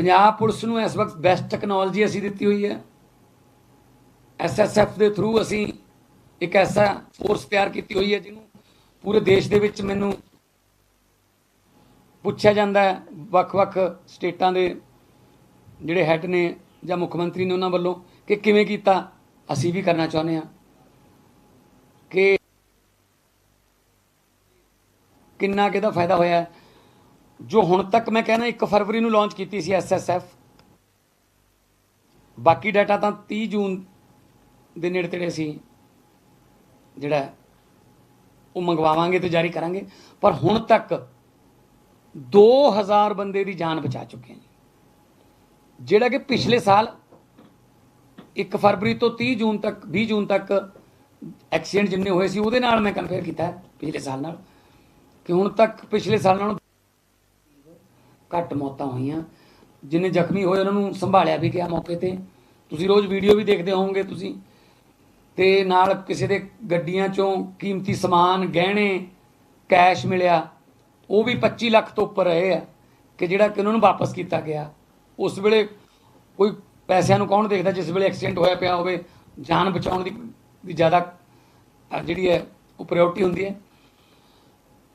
Punjab police ਨੂੰ ਇਸ ਵਕਤ ਬੈਸਟ ਟੈਕਨੋਲੋਜੀ ਅਸੀਂ ਦਿੱਤੀ ਹੋਈ ਹੈ। ਐਸਐਸਐਫ ਦੇ ਥਰੂ ਅਸੀਂ ਇੱਕ ਐਸਾ ਫੋਰਸ ਤਿਆਰ ਕੀਤੀ ਹੋਈ ਹੈ ਜਿਹਨੂੰ ਪੂਰੇ ਦੇਸ਼ ਦੇ ਵਿੱਚ ਮੈਨੂੰ ਪੁੱਛਿਆ ਜਾਂਦਾ ਹੈ। ਵੱਖ-ਵੱਖ ਸਟੇਟਾਂ ਦੇ ਜਿਹੜੇ ਹੈੱਡ ਨੇ ਜਾਂ ਮੁੱਖ ਮੰਤਰੀ ਨੇ ਉਹਨਾਂ ਵੱਲੋਂ ਕਿ ਕਿਵੇਂ ਕੀਤਾ, ਅਸੀਂ ਵੀ ਕਰਨਾ ਚਾਹੁੰਦੇ ਹਾਂ ਕਿ ਕਿੰਨਾ ਕਿਹਦਾ ਫਾਇਦਾ ਹੋਇਆ ਜੋ ਹੁਣ ਤੱਕ ਮੈਂ ਕਹਿੰਦਾ 1 ਫਰਵਰੀ ਨੂੰ ਲਾਂਚ ਕੀਤੀ ਸੀ ਐਸਐਸਐਫ ਬਾਕੀ ਡਾਟਾ ਤਾਂ 30 ਜੂਨ ਦੇ ਨੇੜੇ ਤੇੜੇ ਸੀ ਜਿਹੜਾ ਉਹ ਮੰਗਵਾਵਾਂਗੇ ਤੇ ਜਾਰੀ ਕਰਾਂਗੇ। ਪਰ ਹੁਣ ਤੱਕ 2000 ਬੰਦੇ ਦੀ ਜਾਨ ਬਚਾ ਚੁੱਕੇ ਹਾਂ ਜਿਹੜਾ ਕਿ ਪਿਛਲੇ ਸਾਲ 1 ਫਰਵਰੀ ਤੋਂ 30 ਜੂਨ ਤੱਕ 20 ਜੂਨ ਤੱਕ ਐਕਸੀਡੈਂਟ ਜਿੰਨੇ ਹੋਏ ਸੀ, ਉਹਦੇ ਨਾਲ ਮੈਂ ਕੰਪੇਅਰ ਕੀਤਾ ਪਿਛਲੇ ਸਾਲ ਨਾਲ। ਕਿ ਹੁਣ ਤੱਕ ਪਿਛਲੇ ਸਾਲ ਨਾਲੋਂ ਘੱਟ ਮੌਤਾਂ ਹੋਈਆਂ। ਜਿੰਨੇ ਜ਼ਖਮੀ ਹੋਏ, ਉਹਨਾਂ ਨੂੰ ਸੰਭਾਲਿਆ ਵੀ ਗਿਆ ਮੌਕੇ ਤੇ। ਤੁਸੀਂ ਰੋਜ਼ ਵੀਡੀਓ ਵੀ ਦੇਖਦੇ ਹੋਵੋਗੇ ਤੁਸੀਂ। ਤੇ ਨਾਲ ਕਿਸੇ ਦੇ ਗੱਡੀਆਂ ਚੋਂ ਕੀਮਤੀ ਸਮਾਨ, ਗਹਿਣੇ, ਕੈਸ਼ ਮਿਲਿਆ। ਉਹ ਵੀ 25 ਲੱਖ ਤੋਂ ਉੱਪਰ ਰਹੇ ਆ ਕਿ ਜਿਹੜਾ ਕਿ ਉਹਨਾਂ ਨੂੰ ਵਾਪਸ ਕੀਤਾ ਗਿਆ। ਉਸ ਵੇਲੇ ਕੋਈ ਪੈਸਿਆਂ ਨੂੰ ਕੌਣ ਦੇਖਦਾ ਜਿਸ ਵੇਲੇ ਐਕਸੀਡੈਂਟ ਹੋਇਆ ਪਿਆ ਹੋਵੇ? ਜਾਨ ਬਚਾਉਣ ਦੀ ਜ਼ਿਆਦਾ ਜਿਹੜੀ ਹੈ, ਉਹ ਪ੍ਰਾਇੋਰਟੀ ਹੁੰਦੀ ਹੈ।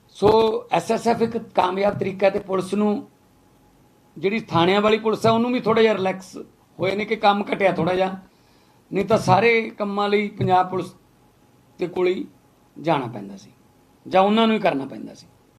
ਸੋ ਐਸਐਸਐਫ ਇੱਕ ਕਾਮਯਾਬ ਤਰੀਕਾ ਤੇ ਪੁਲਿਸ ਨੂੰ ਜਿਹੜੀ ਥਾਣਿਆਂ ਵਾਲੀ ਪੁਲਿਸ ਹੈ ਉਹਨੂੰ ਵੀ ਥੋੜਾ ਜਿਹਾ ਰਿਲੈਕਸ ਹੋਏ ਨੇ ਕਿ ਕੰਮ ਘਟਿਆ ਥੋੜਾ ਜਿਹਾ। ਨਹੀਂ ਤਾਂ ਸਾਰੇ ਕੰਮਾਂ ਲਈ ਪੰਜਾਬ ਪੁਲਿਸ ਦੇ ਕੋਲ ਹੀ ਜਾਣਾ ਪੈਂਦਾ ਸੀ, ਜਾਂ ਉਹਨਾਂ ਨੂੰ ਹੀ ਕਰਨਾ ਪੈਂਦਾ ਸੀ।